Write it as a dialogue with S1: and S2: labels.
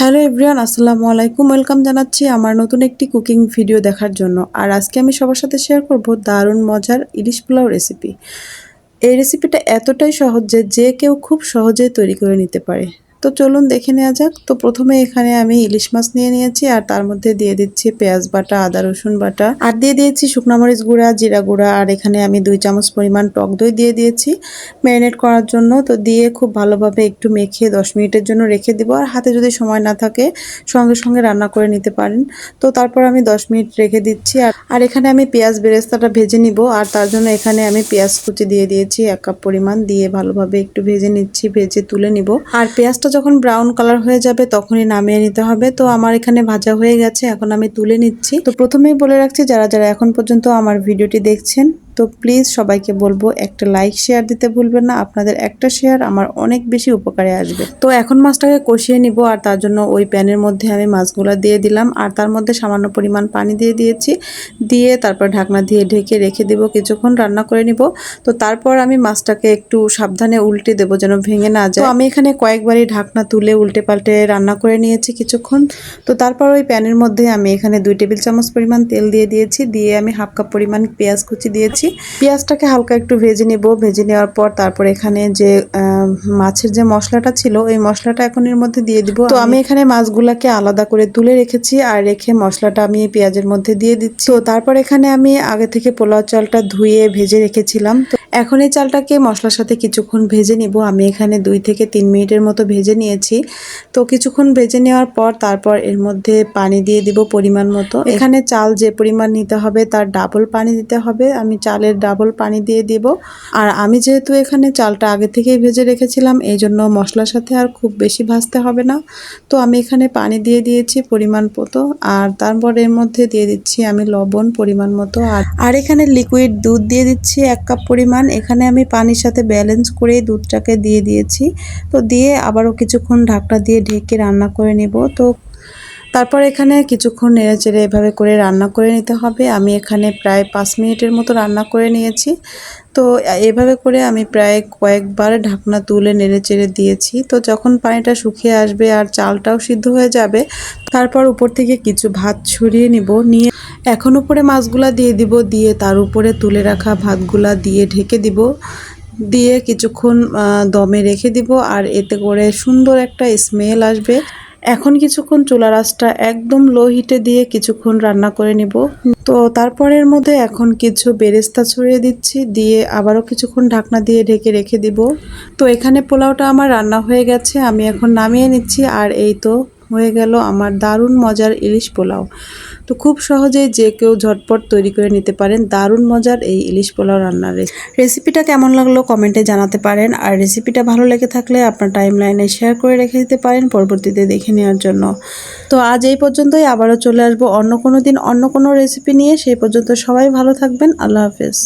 S1: Hello everyone আসসালামু আলাইকুম। Welcome জানাচ্ছি আমার নতুন একটি কুকিং ভিডিও দেখার জন্য। আর আজকে আমি সবার সাথে শেয়ার করব দারুণ মজার ইলিশ পোলাও রেসিপি এই রেসিপিটা এতটাই সহজ যে যে কেউ খুব সহজেই তৈরি করে নিতে পারে। তো চলুন দেখে নেওয়া যাক। তো প্রথমে এখানে আমি ইলিশ মাছ নিয়ে নিয়েছি আর তার মধ্যে দিয়ে দিচ্ছি পেঁয়াজ বাটা, আদা, রসুন বাটা। আর দিয়ে দিয়েছি শুকনো মরিচ গুঁড়া, জিরা গুঁড়া আর এখানে আমি দুই চামচ পরিমাণ টক দই দিয়ে দিয়েছি ম্যারিনেট করার জন্য। তো দিয়ে খুব ভালোভাবে একটু মেখে দশ মিনিটের জন্য রেখে দিব আর হাতে যদি সময় না থাকে সঙ্গে সঙ্গে রান্না করে নিতে পারেন। তো তারপর আমি দশ মিনিট রেখে দিচ্ছি আর আর এখানে আমি পেঁয়াজ বেরেস্তাটা ভেজে নিব আর তার জন্য এখানে আমি পেঁয়াজ কুচি দিয়ে দিয়েছি এক কাপ পরিমাণ। দিয়ে ভালোভাবে একটু ভেজে নিচ্ছি, ভেজে তুলে নিব। আর পেঁয়াজটা যখন ব্রাউন কালার হয়ে যাবে তখনই নামিয়ে নিতে হবে। তো আমার এখানে ভাজা হয়ে গেছে, এখন আমি তুলে নিচ্ছি। তো প্রথমেই বলে রাখছি, যারা যারা এখন পর্যন্ত আমার ভিডিওটি দেখছেন তো প্লিজ সবাইকে বলব একটা লাইক, শেয়ার দিতে ভুলবেন না। আপনাদের একটা শেয়ার আমার অনেক বেশি উপকারে আসবে। তো এখন মাছটাকে কষিয়ে নিব আর তার জন্য ওই প্যানের মধ্যে আমি মাছগুলো দিয়ে দিলাম আর তার মধ্যে সামান্য পরিমাণ পানি দিয়ে দিয়েছি। দিয়ে তারপর ঢাকনা দিয়ে ঢেকে রেখে দিব, কিছুক্ষণ রান্না করে নিব। তো তারপর আমি মাছটাকে একটু সাবধানে উল্টে দেবো যেন ভেঙে না যায়। আমি এখানে কয়েকবারই ঢাকনা তুলে উল্টে পাল্টে রান্না করে নিয়েছি কিছুক্ষণ। তো তারপর ওই প্যানের মধ্যে আমি এখানে দুই টেবিল চামচ পরিমাণ তেল দিয়ে দিয়েছি। দিয়ে আমি হাফ কাপ পরিমাণ পেঁয়াজ কুচি দিয়েছি। পেঁয়াজটাকে হালকা একটু ভেজে নেব। ভেজে নেওয়ার পর তারপর এখানে যে মাছের যে মশলাটা ছিল এই মশলাটা এখন এর মধ্যে দিয়ে দিব। তো আমি এখানে মাছগুলাকে আলাদা করে তুলে রেখেছি আর রেখে মশলাটা আমি পেঁয়াজের মধ্যে দিয়ে দিচ্ছি। তো তারপর এখানে আমি আগে থেকে পোলাও চালটা ধুয়ে ভেজে রেখেছিলাম। তো এখন এই চালটাকে মশলার সাথে কিছুক্ষণ ভেজে নিব। আমি এখানে দুই থেকে তিন মিনিটের মতো ভেজে নিয়েছি। তো কিছুক্ষণ ভেজে নেওয়ার পর তারপর এর মধ্যে পানি দিয়ে দিব পরিমাণ মতো। এখানে চাল যে পরিমাণ নিতে হবে তার ডাবল পানি দিতে হবে। আমি চালের ডাবল পানি দিয়ে দিব। আর আমি যেহেতু এখানে চালটা আগে থেকেই ভেজে রেখেছিলাম এই জন্য মশলার সাথে আর খুব বেশি ভাজতে হবে না। তো আমি এখানে পানি দিয়ে দিয়েছি পরিমাণ মতো। আর তারপর এর মধ্যে দিয়ে দিচ্ছি আমি লবণ পরিমাণ মতো। আর আর এখানে লিকুইড দুধ দিয়ে দিচ্ছি এক কাপ পরিমাণ। এখানে আমি পানির সাথে ব্যালেন্স করে দুধটাকে দিয়ে দিয়েছি। তো দিয়ে আবারও কিছুক্ষণ ঢাকটা দিয়ে ঢেকে রান্না করে নিব। তো তারপর এখানে কিছুক্ষণ নেড়ে চেড়ে এভাবে করে রান্না করে নিতে হবে। আমি এখানে প্রায় পাঁচ মিনিটের মতো রান্না করে নিয়েছি। তো এভাবে করে আমি প্রায় কয়েকবার ঢাকনা তুলে নেড়ে চেড়ে দিয়েছি। তো যখন পানিটা শুকিয়ে আসবে আর চালটাও সিদ্ধ হয়ে যাবে, তারপর উপর থেকে কিছু ভাত ছড়িয়ে নিব। নিয়ে এখন উপরে মাছগুলা দিয়ে দিব, দিয়ে তার উপরে তুলে রাখা ভাতগুলা দিয়ে ঢেকে দিব। দিয়ে কিছুক্ষণ দমে রেখে দিব আর এতে করে সুন্দর একটা স্মেল আসবে। এখন কিছুক্ষণ চুলা রাসটা একদম লো হিটে দিয়ে কিছুক্ষণ রান্না করে নিব। তো তারপরের মধ্যে এখন কিছু বেরেস্তা ছড়িয়ে দিচ্ছি, দিয়ে আবারও কিছুক্ষণ ঢাকনা দিয়ে ঢেকে রেখে দিব। তো এখানে পোলাওটা আমার রান্না হয়ে গেছে, আমি এখন নামিয়ে নিচ্ছি আর এই তো হয়ে গেল আমার দারুণ মজার ইলিশ পোলাও। তো খুব সহজেই যে কেউ ঝটপট তৈরি করে নিতে পারেন দারুণ মজার এই ইলিশ পোলাও রান্নার রেসিপিটা কেমন লাগল কমেন্টে জানাতে পারেন। আর রেসিপিটা ভালো লেগে থাকলে আপনার টাইম লাইনে শেয়ার করে রেখে দিতে পারেন পরবর্তীতে দেখে নেওয়ার জন্য। তো আজ এই পর্যন্তই, আবারও চলে আসব অন্য কোনো দিন অন্য কোনো রেসিপি নিয়ে। সেই পর্যন্ত সবাই ভালো থাকবেন, আল্লাহ হাফেজ।